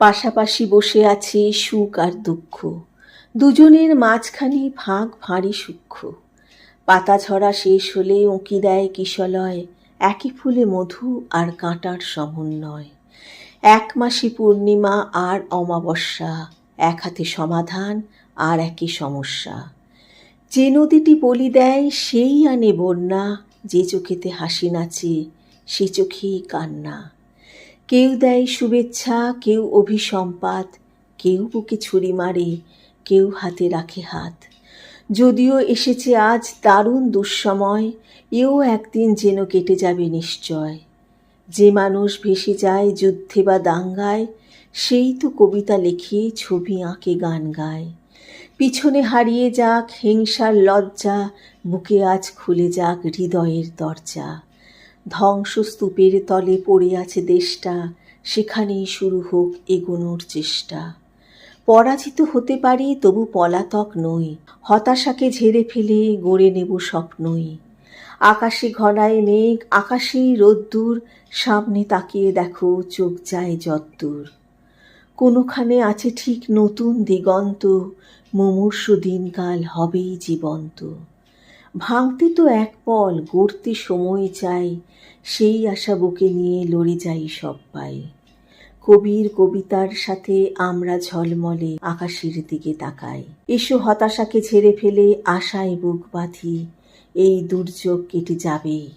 পাশাপাশি বসে আছে সুখ আর দুঃখ। দুজনের মাঝখানে ফাঁক ভারী সূক্ষ্ম। পাতা ঝরা শেষ হলে উঁকি দেয় কিশলয়, একই ফুলে মধু আর কাঁটার সমন্বয়। এক মাসি পূর্ণিমা আর অমাবস্যা, এক হাতে সমাধান আর একই সমস্যা। যে নদীটি বলি দেয়, সেই আনে বন্যা, যে চোখেতে হাসি নাচে, সে চোখেই কান্না। কেউ দেয় শুভেচ্ছা, কেউ অভিসম্পাত, কেউ বুকে ছুরি মারে, কেউ হাতে রাখে হাত। যদিও এসেছে আজ দারুণ দুঃসময়, এও একদিন যেন কেটে যাবে নিশ্চয়। যে মানুষ ভেসে যায় যুদ্ধে বা দাঙ্গায়, সেই তো কবিতা লিখে ছবি আঁকে, গান গায়। পিছনে হারিয়ে যাক হিংসার লজ্জা, বুকে আজ খুলে যাক হৃদয়ের দরজা। ধ্বংসস্তূপের তলে পড়ে আছে দেশটা, সেখানেই শুরু হোক এগোনোর চেষ্টা। পরাজিত হতে পারি তবু পলাতক নই, হতাশাকে ঝেড়ে ফেলে গড়ে নেব স্বপ্নই। আকাশে ঘনায় মেঘ, আকাশেই রোদ্দুর, সামনে তাকিয়ে দেখো চোখ যায় যদ্দূর। কোনোখানে আছে ঠিক নতুন দিগন্ত, মুমূর্ষ দিনকাল হবেই জীবন্ত। ভাঙতে তো এক পল, গড়তে সময় চাই। সেই আশা বুকে নিয়ে লড়ে যাই সব পাই। কবির কবিতার সাথে আমরা ঝলমলে আকাশের দিকে তাকাই। এসো হতাশাকে ছেড়ে ফেলে, আশায় বুক বাঁধি। এই দুর্যোগ কেটে যাবেই।